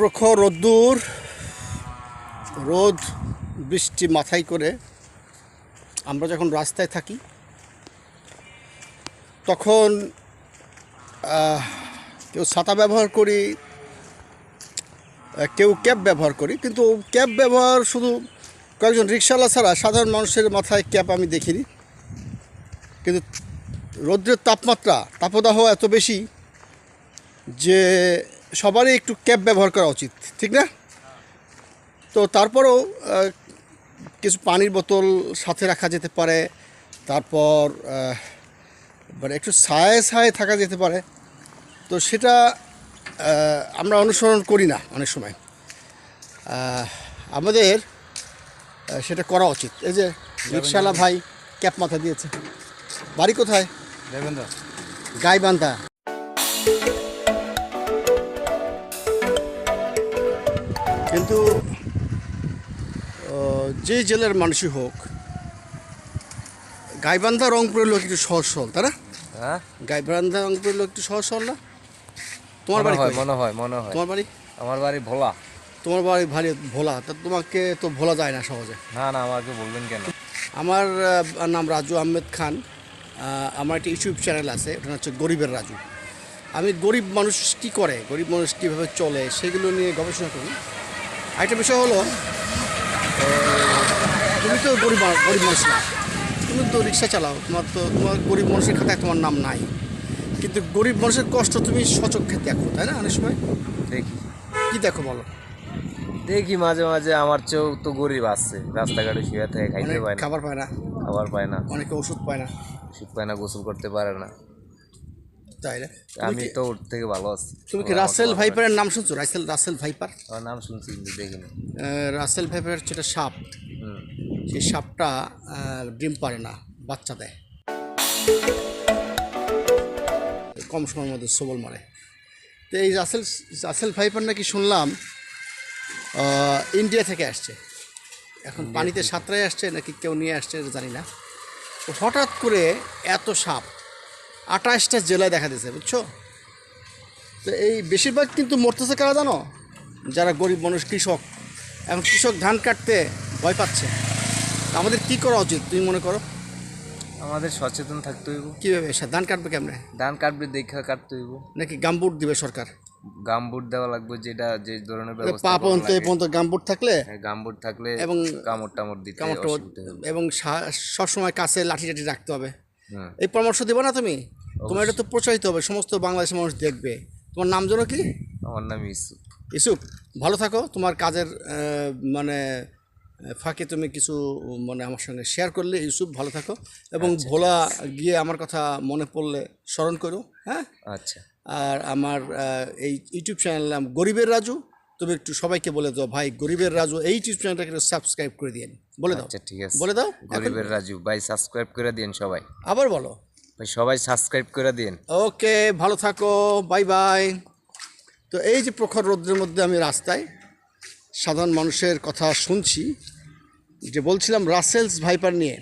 প্রখর রোদ্দুর, রোদ, বৃষ্টি মাথায় করে আমরা যখন রাস্তায় থাকি, তখন কেউ ছাতা ব্যবহার করি কেউ ক্যাব ব্যবহার করি, কিন্তু ক্যাব ব্যবহার শুধু কয়েকজন রিক্সাওয়ালা ছাড়া, সাধারণ মানুষের মাথায় ক্যাব আমি দেখিনি। কিন্তু রৌদ্রের তাপমাত্রা, তাপদাহ এত বেশি যে সবারই একটু ক্যাব ব্যবহার করা উচিত ঠিক না? তো তারপরেও কিছু পানির বোতল সাথে রাখা যেতে পারে তারপর মানে একটু ছায়ে ছায়ে থাকা যেতে পারে। তো সেটা আমরা অনুসরণ করি না অনেক সময়। আমাদের সেটা করা উচিত। এই যে রিক্সাওয়ালা ভাই ক্যাপ মাথা দিয়েছে। বাড়ি কোথায়? দেবেন্দ্র। গাইবান্ধা। কিন্তু যে জেলার মানুষই হোক গাইবান্ধা রংপুরের লোক একটু সহজ সরল তাই না? হ্যাঁ? গাইবান্ধা রংপুরের লোক একটু সহজ সরল না? তোমার বাড়ি হয় মনে হয় মনে হয়। তোমার বাড়ি? আমার বাড়ি ভোলা। তোমার বাড়ি ভারী ভোলা তা তোমাকে তো ভোলা যায় না সহজে। না না আমাকে বলবেন কেন? আমার নাম রাজু আহমেদ খান। আমার একটা ইউটিউব চ্যানেল আছে ওটা হচ্ছে গরিবের রাজু। আমি গরিব মানুষ কী করে? গরিব মানুষ কীভাবে চলে? সেগুলো নিয়ে গবেষণা করি। আরেকটা বিষয় হলো তুমি তো গরিব গরিব মানুষ না। তুমি তো রিক্সা চালাও তোমার তো তোমার গরিব মানুষের খাতায় তোমার নাম নাই। কিন্তু গরিব মানুষের কষ্ট তুমি সচক্ষে দেখো তাই না অনেক সময়? দেখি। কী দেখো বলো? দেখি মাঝে মাঝে আমার চোখ তো গরিব আছে রাস্তাঘাটে শুয়ে থাকে খাইতে পায় না। খাবার পায় না। খাবার পায় না। অনেকে ওষুধ পায় না। শীত পায় না গোসল করতে পারে না। তাই না আমি তো ওর থেকে ভালো আছি। তুমি কি রাসেল ভাইপারের নাম শুনছো? Russell Russell viper. নাম শুনছি কিন্তু দেখিনি। রাসেল ভাইপারের যেটা সাপ। হুম। সেই সাপটা ডিম পারে না বাচ্চা দেয়। কম সময়ের মধ্যে সবল মারে। তো এই রাসেল রাসেল ভাইপার নাকি শুনলাম ইন্ডিয়া থেকে আসছে। এখন পানিতে সাঁতরায় আসছে নাকি কেউ নিয়ে আসছে জানি না। হঠাৎ করে এত সাপ আঠাশটা জেলায় দেখা দিয়েছে বুঝছ? তো এই বেশিরভাগ কিন্তু মরতেছে কারা জানো? যারা গরিব মানুষ কৃষক। এখন কৃষক ধান কাটতে ভয় পাচ্ছে। আমাদের কি করা উচিত তুমি মনে করো? আমাদের সচেতন থাকতে হইব। কীভাবে? ধান কাটবে কেমনে? ধান কাটবে দেখা কাটতে হইব। নাকি গামবুট দিবে সরকার? গামবুট দেওয়া লাগবে যেটা যে ধরনের ব্যবস্থা পা পর্যন্ত এই পর্যন্ত গামবুট থাকলে হ্যাঁ, গামবুট থাকলে এবং কামড় টামড় দিতে হবে। এবং সবসময় কাছে লাঠি টাঠি রাখতে হবে। এই পরামর্শ দেবো না তুমি? তোমার এটা তো প্রচারিত হবে সমস্ত বাংলাদেশের মানুষ দেখবে। তোমার নাম যেন কি? আমার নাম ইসু ইসুফ ভালো থাকো। তোমার কাজের মানে ফাঁকে তুমি কিছু মানে আমার সঙ্গে শেয়ার করলে। ইউসুফ ভালো থাকো। এবং ভোলা গিয়ে আমার কথা মনে পড়লে স্মরণ করো হ্যাঁ? আচ্ছা। আর আমার এই ইউটিউব চ্যানেল নাম গরিবের রাজু। তুমি একটু সবাইকে বলে দাও ভাই গরিবের রাজু এই ইউটিউব চ্যানেলটাকে সাবস্ক্রাইব করে দিন বলে দাও। আচ্ছা ঠিক আছে। বলে দাও গরিবের রাজু ভাই সাবস্ক্রাইব করে দিন সবাই। আবার বলো। সবাই সাবস্ক্রাইব করে দিন। ওকে, ভালো থাকো বাই বাই তো এই যে প্রখর রৌদ্রের মধ্যে আমি রাস্তায় সাধারণ মানুষের কথা শুনছি, যে বলছিলাম রাসেলস ভাইপার নিয়ে।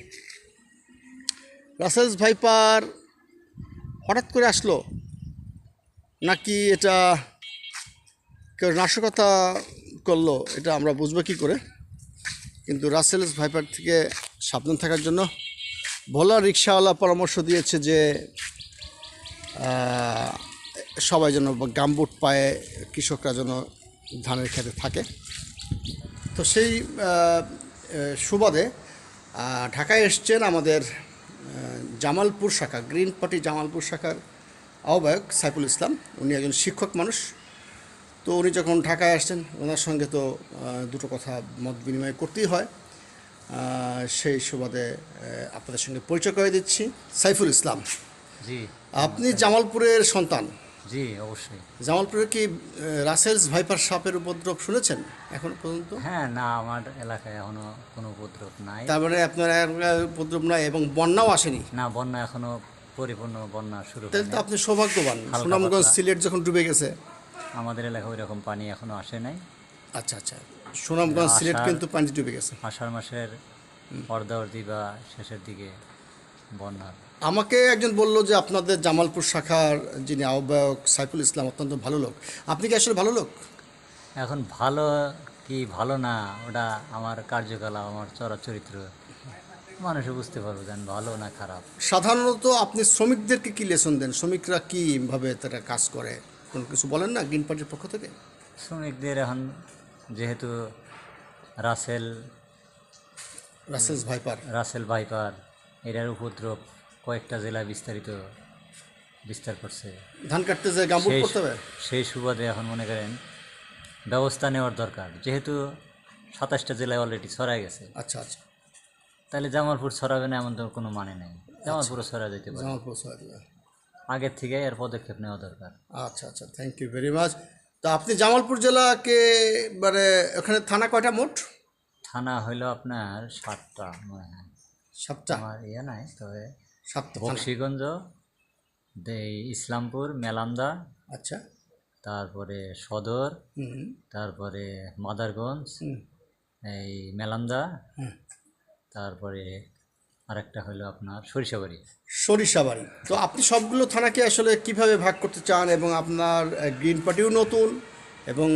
রাসেলস ভাইপার হঠাৎ করে আসলো, নাকি এটা কেউ নাশকতা করল, এটা আমরা বুঝব কী করে? কিন্তু রাসেলস ভাইপার থেকে সাবধান থাকার জন্য ভোলা রিক্সাওয়ালা পরামর্শ দিয়েছে যে সবাই যেন গামবুট পায়ে কৃষকরা যেন ধানের খেতে থাকে। তো সেই সুবাদে ঢাকায় এসছেন আমাদের জামালপুর শাখা, গ্রিন পার্টি জামালপুর শাখার আহ্বায়ক সাইফুল ইসলাম। উনি একজন শিক্ষক মানুষ। তো উনি যখন ঢাকায় আসছেন, ওনার সঙ্গে তো দুটো কথা মত বিনিময় করতেই হয়। সেই সুবাদে আপনাদের সঙ্গে পরিচয় করে দিচ্ছি। সাইফুল ইসলাম জি। আপনি জামালপুরের সন্তান। জি অবশ্যই। জামালপুরে কি রাসেলস ভাইপার সাপের উপদ্রব শুনেছেন এখন পর্যন্ত? হ্যাঁ না আমার এলাকায় এখনও কোনো উপদ্রব নাই। তার মানে আপনার উপদ্রব নাই এবং বন্যাও আসেনি? না বন্যা এখনও পরিপূর্ণ বন্যা শুরু তাহলে তো আপনি সৌভাগ্যবান। সুনামগঞ্জ সিলেট যখন ডুবে গেছে। আমাদের এলাকায় ওই রকম পানি এখনও আসে নাই। আচ্ছা আচ্ছা। সুনামগঞ্জ সিলেট কিন্তু পানি ডুবে গেছে। আষাঢ় মাসের অর্ধাবর্তী বা শেষের দিকে বন্যা আমাকে একজন বলল যে আপনাদের জামালপুর শাখার যিনি আহ্বায়ক সাইফুল ইসলাম অত্যন্ত ভালো লোক। আপনি কি আসলে ভালো লোক? এখন ভালো কি ভালো না ওটা আমার কার্যকলাপ আমার চরা চরিত্র মানুষে বুঝতে পারব আমি ভালো না খারাপ। সাধারণত আপনি শ্রমিকদেরকে কি লেসন দেন? শ্রমিকরা কীভাবে তারা কাজ করে? কোনো কিছু বলেন না গ্রিন পার্টির পক্ষ থেকে? শ্রমিকদের এখন যেহেতু Russell Russell viper. Russell viper এটার উপদ্রব কয়েকটা জেলায় বিস্তারিত বিস্তার করছে। ধান কাটতে যায় গাম্বুট সেই করতে হবে সেই সুবাদে এখন মনে করেন ব্যবস্থা নেওয়ার দরকার। যেহেতু সাতাশটা জেলায় অলরেডি ছড়ায় গেছে। আচ্ছা আচ্ছা। তাহলে জামালপুর ছড়াবে না এমন তো কোনো মানে নেই। জামালপুরও ছড়া যেতে পারে। জামালপুর। আগের থেকে এর পদক্ষেপ নেওয়া দরকার। আচ্ছা আচ্ছা। থ্যাংক ইউ ভেরি মাচ তো আপনি জামালপুর জেলাকে মানে ওখানে থানা কয়টা মোট? থানা হইল আপনার সাতটা মনে হয়। সাতটা? আমার ইয়ে নাই তবে সাতটা। বক্সিগঞ্জ ইসলামপুর মেলান্দা আচ্ছা। তারপরে সদর তারপরে মাদারগঞ্জ এই মেলান্দা হুম। তারপরে আরেকটা হলো আপনার সরিষাবাড়ি সরিষাবাড়ি তো আপনি সবগুলো থানাকে আসলে কীভাবে ভাগ করতে চান এবং আপনার গ্রিন পার্টিও নতুন এবং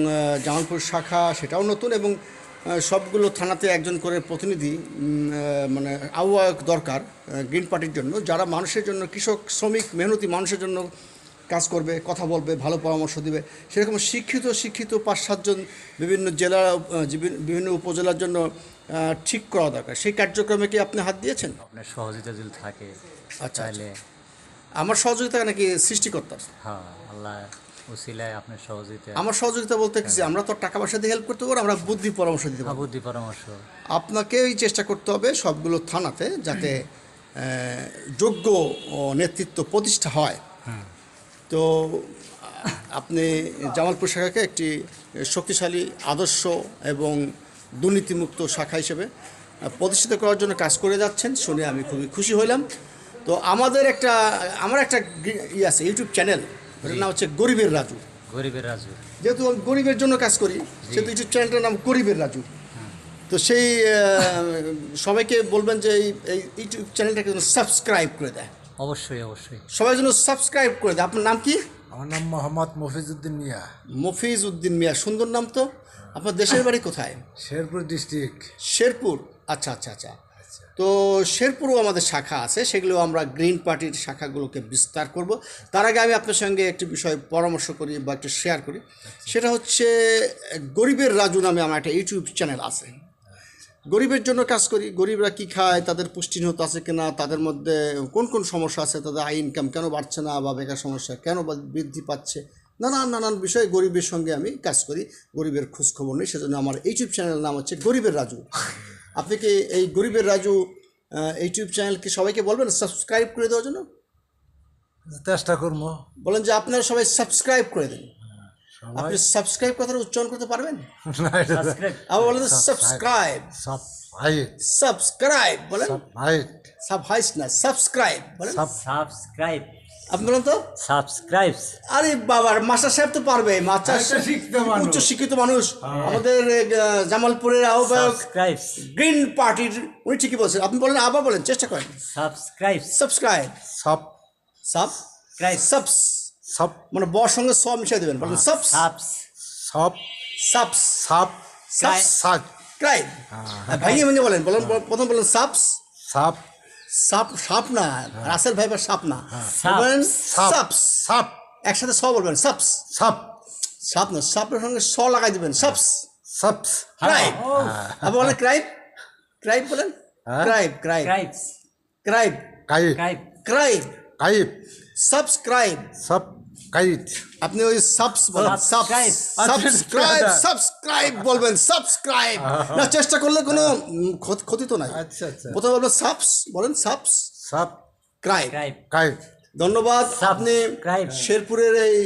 জামালপুর শাখা সেটাও নতুন এবং সবগুলো থানাতে একজন করে প্রতিনিধি মানে আহ্বায়ক দরকার গ্রিন পার্টির জন্য, যারা মানুষের জন্য, কৃষক, শ্রমিক, মেহনতি মানুষের জন্য কাজ করবে, কথা বলবে, ভালো পরামর্শ দিবে, সেরকম শিক্ষিত শিক্ষিত পাঁচ সাতজন বিভিন্ন জেলা বিভিন্ন উপজেলার জন্য ঠিক করা দরকার। সেই কার্যক্রমে কি আপনি হাত দিয়েছেন? আপনার সহযোগিতা যদি থাকে আচ্ছা আমার সহযোগিতা নাকি সৃষ্টিকর্তার? হ্যাঁ আল্লাহ উসিলায় আপনার সহযোগিতা। আমার সহযোগিতা বলতে কিছু আমরা তো টাকা পয়সা দিয়ে হেল্প করতে পারব আমরা বুদ্ধি পরামর্শ দিতে পারব। বুদ্ধি পরামর্শ। আপনাকেই চেষ্টা করতে হবে সবগুলো থানাতে যাতে যোগ্য নেতৃত্ব প্রতিষ্ঠা হয়। তো আপনি জামালপুর শাখাকে একটি শক্তিশালী আদর্শ এবং দুর্নীতিমুক্ত শাখা হিসেবে প্রতিষ্ঠিত করার জন্য কাজ করে যাচ্ছেন শুনে আমি খুবই খুশি হইলাম। তো আমাদের একটা আমার একটা ই আছে ইউটিউব চ্যানেল ওটার নাম হচ্ছে গরিবের রাজু। গরিবের রাজু। যেহেতু আমি গরিবের জন্য কাজ করি সেহেতু ইউটিউব চ্যানেলটার নাম গরিবের রাজু। তো সেই সবাইকে বলবেন যে এই এই ইউটিউব চ্যানেলটাকে যেন সাবস্ক্রাইব করে দেয়। অবশ্যই অবশ্যই। সবাই যেন সাবস্ক্রাইব করে দেয়। আপনার নাম কি? আমার নাম মোহাম্মদ মফিজউদ্দিন মিয়া। মফিজ উদ্দিন মিয়া সুন্দর নাম তো। আপনার দেশের বাড়ি কোথায়? শেরপুর ডিস্ট্রিক্ট। শেরপুর? আচ্ছা আচ্ছা আচ্ছা। তো শেরপুরও আমাদের শাখা আছে সেগুলো আমরা গ্রিন পার্টির শাখাগুলোকে বিস্তার করব। তার আগে আমি আপনার সঙ্গে একটি বিষয় পরামর্শ করি বা একটু শেয়ার করি। সেটা হচ্ছে গরিবের রাজু নামে আমার একটা ইউটিউব চ্যানেল আছে। গরিবের জন্য কাজ করি গরিবরা কি খায় তাদের পুষ্টিহীনতা আছে কিনা তাদের মধ্যে কোন কোন সমস্যা আছে তাদের আয় ইনকাম কেন বাড়ছে না বা বেকার সমস্যা কেন বৃদ্ধি পাচ্ছে নানান নানান বিষয়ে গরিবের সঙ্গে আমি কাজ করি গরিবের খোঁজ খবর নেই সেজন্য আমার ইউটিউব চ্যানেলের নাম হচ্ছে গরিবের রাজু। আপনি কি এই গরিবের রাজু ইউটিউব চ্যানেলকে সবাইকে বলবেন সাবস্ক্রাইব করে দেওয়ার জন্য? চেষ্টা করব। বলেন যে আপনারা সবাই সাবস্ক্রাইব করে দেন। আপনি সাবস্ক্রাইব কথাটা উচ্চারণ করতে পারবেন? সাবস্ক্রাইব আবার বলেন সাবস্ক্রাইব সব সাবস্ক্রাইব বলেন। সব হাইট না সাবস্ক্রাইব বলেন। সাবস্ক্রাইব আপনি বলেন তো? সাবস্ক্রাইব আরে বাবার মাস্টার সাহেব তো পারবে মাস্টার মানুষ। উচ্চ শিক্ষিত মানুষ। আমাদের জামালপুরের আহ্বায়ক গ্রিন পার্টির উনি ঠিকই বলছেন। আপনি বলেন আবার বলেন চেষ্টা করেন। সাবস্ক্রাইব সাবস্ক্রাইব সব সাব ক্রাইব সাবস সব মানে বর সঙ্গে সব মিশিয়ে দেবেন। বলেন সব সাবস সব সাবস সব সাবস সাজ ক্রাইব ভাইয়ে ভেঙে বলেন বলেন প্রথম বলেন সাবস সাপ। সাপ সাপ না রাসেল ভাইবার সাপ না। বলেন সাপ সাপস সব একসাথে স বলবেন সাপস সাপ। সাপ না সাপের সঙ্গে স লাগাই দিবেন সাপস সব ক্রাইব আপনি বলেন ক্রাইব ক্রাইব বলেন? হ্যাঁ? ক্রাইবস ক্রাইব কাইট ক্রাইব ক্রাইব কাইট সাবস্ক্রাইব। সব কাইট আপনি ওই সাবস সাবস্ক্রাইব সাবস্ক্রাইব বলবেন সাবস্ক্রাইব না চেষ্টা করলে কোনো ক্ষতি তো নাই। আচ্ছা আচ্ছা। প্রথমে বলবেন সাবস বলেন সাবস সব ক্রাইব ধন্যবাদ। আপনি শেরপুরের এই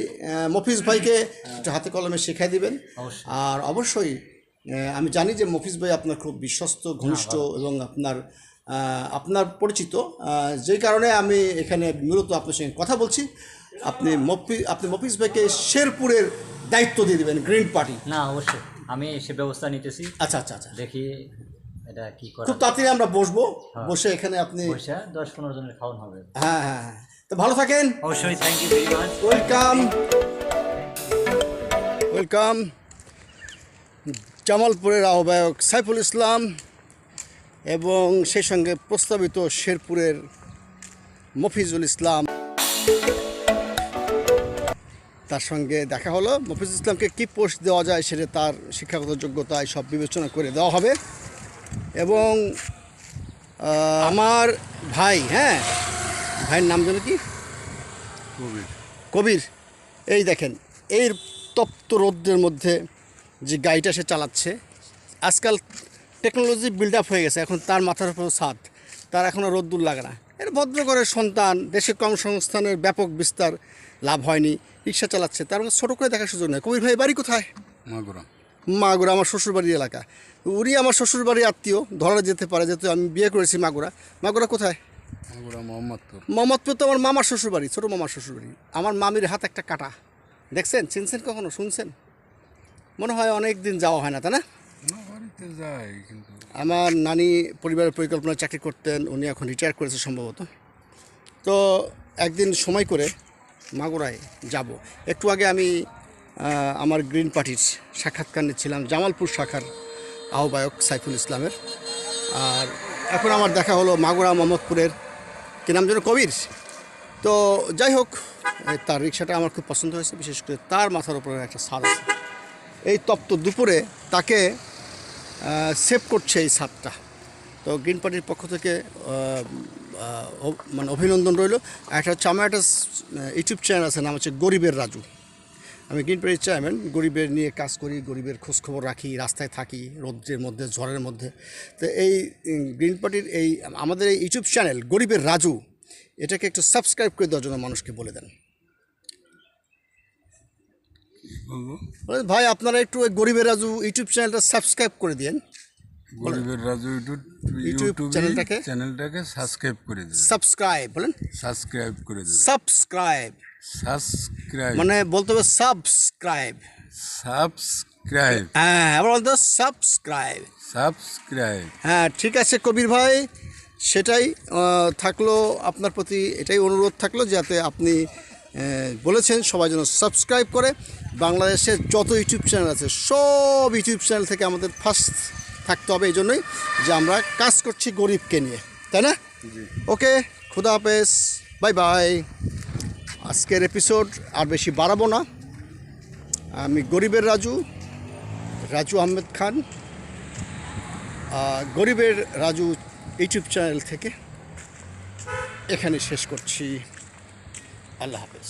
মফিজ ভাইকে একটু হাতে কলমে শেখাই দিবেন। আর অবশ্যই আমি জানি যে মফিজ ভাই আপনার খুব বিশ্বস্ত ঘনিষ্ঠ এবং আপনার আপনার পরিচিত। যেই কারণে আমি এখানে মূলত আপনার সঙ্গে কথা বলছি। আপনি মফি আপনি মফিজ ভাইকে শেরপুরের দায়িত্ব দিয়ে দেবেন গ্রিন পার্টি না অবশ্যই। আমি সে ব্যবস্থা নিতেছি। আচ্ছা আচ্ছা আচ্ছা। দেখি এটা কি করা খুব তাড়াতাড়ি আমরা বসবো। বসে এখানে আপনি দশ পনেরো জনের খাওয়ান হবে। হ্যাঁ হ্যাঁ হ্যাঁ। তো ভালো থাকেন। অবশ্যই thank you very much welcome welcome জামালপুরের আহ্বায়ক সাইফুল ইসলাম এবং সেই সঙ্গে প্রস্তাবিত শেরপুরের মফিজুল ইসলাম। তার সঙ্গে দেখা হলো। মফিজুল ইসলামকে কী পোস্ট দেওয়া যায় সেটা তার শিক্ষাগত যোগ্যতা সব বিবেচনা করে দেওয়া হবে। এবং আমার ভাই হ্যাঁ? ভাইয়ের নাম যেন কি? কবির। এই দেখেন এই তপ্ত রৌদ্রের মধ্যে যে গাড়িটা সে চালাচ্ছে আজকাল টেকনোলজি বিল্ড আপ হয়ে গেছে এখন তার মাথার উপর ছাদ। তার এখনও রোদ্দুর লাগে না। এর ভদ্রগড়ের সন্তান দেশে কর্মসংস্থানের ব্যাপক বিস্তার। লাভ হয়নি রিক্সা চালাচ্ছে তার মধ্যে ছোটো করে দেখার সুযোগ নেই। কবির ভাই বাড়ি কোথায়? মাগুরা। মাগুরা আমার শ্বশুরবাড়ির এলাকা। উনি আমার শ্বশুরবাড়ির আত্মীয় ধরা যেতে পারে যেহেতু আমি বিয়ে করেছি মাগুরা। মাগুরা কোথায়? মাগুরা মোহাম্মদপুর। মোহাম্মদপুর তো আমার মামার শ্বশুরবাড়ি ছোটো মামার শ্বশুরবাড়ি। আমার মামির হাত একটা কাটা। দেখছেন? চিনছেন কখনো? শুনছেন? মনে হয় অনেক দিন যাওয়া হয় না তাই না? আমার নানি পরিবারের পরিকল্পনা চাকরি করতেন উনি এখন রিটায়ার করেছে সম্ভবত। তো একদিন সময় করে মাগুরায় যাব। একটু আগে আমি আমার গ্রিন পার্টির সাক্ষাৎকার নিচ্ছিলাম জামালপুর শাখার আহ্বায়ক সাইফুল ইসলামের। আর এখন আমার দেখা হলো মাগুরা মোহাম্মদপুরের, কি নাম যেন, কবির। তো যাই হোক তার রিক্সাটা আমার খুব পছন্দ হয়েছে, বিশেষ করে তার মাথার উপরে একটা ছাদ আছে। এই তপ্ত দুপুরে তাকে সেভ করছে এই ছাদটা তো গ্রিন পার্টির পক্ষ থেকে মানে অভিনন্দন রইল। একটা হচ্ছে আমার একটা ইউটিউব চ্যানেল আছে নাম হচ্ছে গরিবের রাজু। আমি গ্রিন পার্টির চেয়ারম্যান গরিবের নিয়ে কাজ করি গরিবের খোঁজখবর রাখি রাস্তায় থাকি রৌদ্রের মধ্যে ঝড়ের মধ্যে। তো এই গ্রিন পার্টির এই আমাদের এই ইউটিউব চ্যানেল গরিবের রাজু এটাকে একটু সাবস্ক্রাইব করে দেওয়ার জন্য মানুষকে বলে দেন। ভাই আপনারা একটু গরিবের রাজু ইউটিউব চ্যানেলটা সাবস্ক্রাইব করে দিন গরিবের রাজু ইউটিউব ইউটিউব চ্যানেলটাকে? চ্যানেলটাকে সাবস্ক্রাইব করে দেবে। সাবস্ক্রাইব বলেন। সাবস্ক্রাইব করে দেবে। সাবস্ক্রাইব সাবস্ক্রাইব মানে বলতে হবে সাবস্ক্রাইব সাবস্ক্রাইব হ্যাঁ আবার বলতে সাবস্ক্রাইব সাবস্ক্রাইব হ্যাঁ ঠিক আছে কবির ভাই সেটাই থাকল আপনার প্রতি এটাই অনুরোধ থাকল যাতে আপনি বলেছেন সবাই যেন সাবস্ক্রাইব করে। বাংলাদেশের যত ইউটিউব চ্যানেল আছে সব ইউটিউব চ্যানেল থেকে আমাদের ফার্স্ট থাকতে হবে এই জন্যই যে আমরা কাজ করছি গরিবকে নিয়ে তাই না? ওকে খুদা হাফেজ বাই বাই। আজকের এপিসোড আর বেশি বাড়াবো না। আমি গরিবের রাজু রাজু আহমেদ খান গরিবের রাজু ইউটিউব চ্যানেল থেকে এখানে শেষ করছি। আল্লাহ হাফেজ।